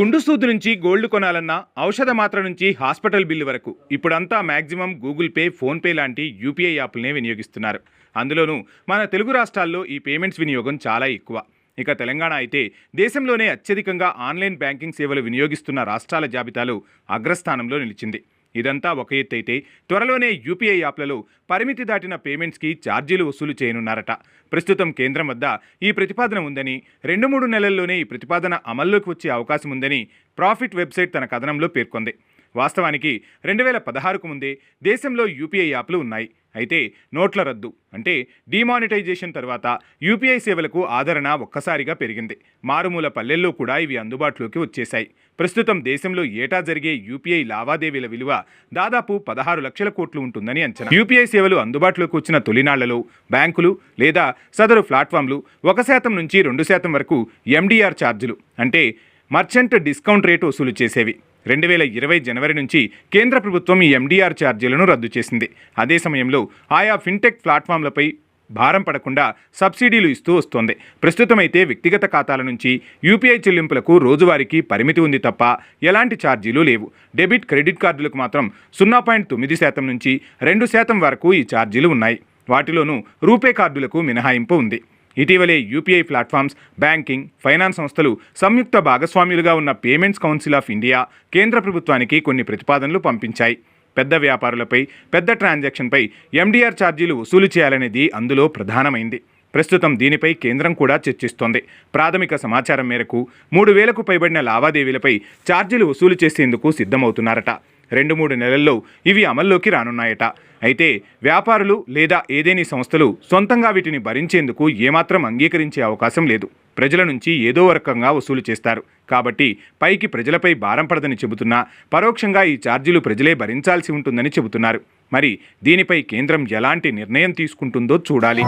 గుండు సూదు నుంచి గోల్డ్ కొనాలన్నా ఔషధ మాత్ర నుంచి హాస్పిటల్ బిల్లు వరకు. ఇప్పుడంతా మ్యాక్సిమం గూగుల్ పే ఫోన్పే లాంటి యూపీఐ యాప్లనే వినియోగిస్తున్నారు. అందులోనూ మన తెలుగు రాష్ట్రాల్లో ఈ పేమెంట్స్ వినియోగం చాలా ఎక్కువ. ఇక తెలంగాణ అయితే దేశంలోనే అత్యధికంగా ఆన్లైన్ బ్యాంకింగ్ సేవలు వినియోగిస్తున్న రాష్ట్రాల జాబితాలో అగ్రస్థానంలో నిలిచింది. ఇదంతా ఒక ఎత్తు అయితే త్వరలోనే యూపీఐ యాప్లలో పరిమితి దాటిన పేమెంట్స్కి ఛార్జీలు వసూలు చేయనున్నారట. ప్రస్తుతం కేంద్రం వద్ద ఈ ప్రతిపాదన ఉందని రెండు మూడు నెలల్లోనే ఈ ప్రతిపాదన అమల్లోకి వచ్చే అవకాశం ఉందని ప్రాఫిట్ వెబ్సైట్ తన కథనంలో పేర్కొంది. వాస్తవానికి రెండు వేల పదహారుకు ముందే దేశంలో యూపీఐ యాప్లు ఉన్నాయి. అయితే నోట్ల రద్దు అంటే డిమానిటైజేషన్ తర్వాత యూపీఐ సేవలకు ఆదరణ ఒక్కసారిగా పెరిగింది. మారుమూల పల్లెల్లో కూడా ఇవి అందుబాటులోకి వచ్చేశాయి. ప్రస్తుతం దేశంలో ఏటా జరిగే యూపీఐ లావాదేవీల విలువ దాదాపు పదహారు లక్షల కోట్లు ఉంటుందని అంచనా. యూపీఐ సేవలు అందుబాటులోకి వచ్చిన తొలినాళ్ళలో బ్యాంకులు లేదా సదరు ప్లాట్ఫామ్లు ఒక శాతం నుంచి రెండు శాతం వరకు ఎండిఆర్ ఛార్జీలు అంటే మర్చెంట్ డిస్కౌంట్ రేటు వసూలు చేసేవి. రెండు వేల ఇరవై జనవరి నుంచి కేంద్ర ప్రభుత్వం ఈ ఎండిఆర్ ఛార్జీలను రద్దు చేసింది. అదే సమయంలో ఆయా ఫిన్టెక్ ప్లాట్ఫామ్లపై భారం పడకుండా సబ్సిడీలు ఇస్తూ వస్తోంది. ప్రస్తుతం అయితే వ్యక్తిగత ఖాతాల నుంచి యూపీఐ చెల్లింపులకు రోజువారీకి పరిమితి ఉంది తప్ప ఎలాంటి ఛార్జీలు లేవు. డెబిట్ క్రెడిట్ కార్డులకు మాత్రం సున్నా పాయింట్ తొమ్మిది శాతం నుంచి రెండు శాతం వరకు ఈ ఛార్జీలు ఉన్నాయి. వాటిలోనూ రూపే కార్డులకు మినహాయింపు ఉంది. ఇటీవలే యూపీఐ ప్లాట్ఫామ్స్ బ్యాంకింగ్ ఫైనాన్స్ సంస్థలు సంయుక్త భాగస్వామ్యులుగా ఉన్న పేమెంట్స్ కౌన్సిల్ ఆఫ్ ఇండియా కేంద్ర ప్రభుత్వానికి కొన్ని ప్రతిపాదనలు పంపించాయి. పెద్ద వ్యాపారులపై పెద్ద ట్రాన్సాక్షన్పై ఎండీఆర్ ఛార్జీలు వసూలు చేయాలనేది అందులో ప్రధానమైంది. ప్రస్తుతం దీనిపై కేంద్రం కూడా చర్చిస్తోంది. ప్రాథమిక సమాచారం మేరకు మూడు వేలకు పైబడిన లావాదేవీలపై ఛార్జీలు వసూలు చేసేందుకు సిద్ధమవుతున్నారట. రెండు మూడు నెలల్లో ఇవి అమల్లోకి రానున్నాయట. అయితే వ్యాపారులు లేదా ఏదేని సంస్థలు సొంతంగా వీటిని భరించేందుకు ఏమాత్రం అంగీకరించే అవకాశం లేదు. ప్రజల నుంచి ఏదో రకంగా వసూలు చేస్తారు. కాబట్టి పైకి ప్రజలపై భారం పడదని చెబుతున్నా పరోక్షంగా ఈ ఛార్జీలు ప్రజలే భరించాల్సి ఉంటుందని చెబుతున్నారు. మరి దీనిపై కేంద్రం ఎలాంటి నిర్ణయం తీసుకుంటుందో చూడాలి.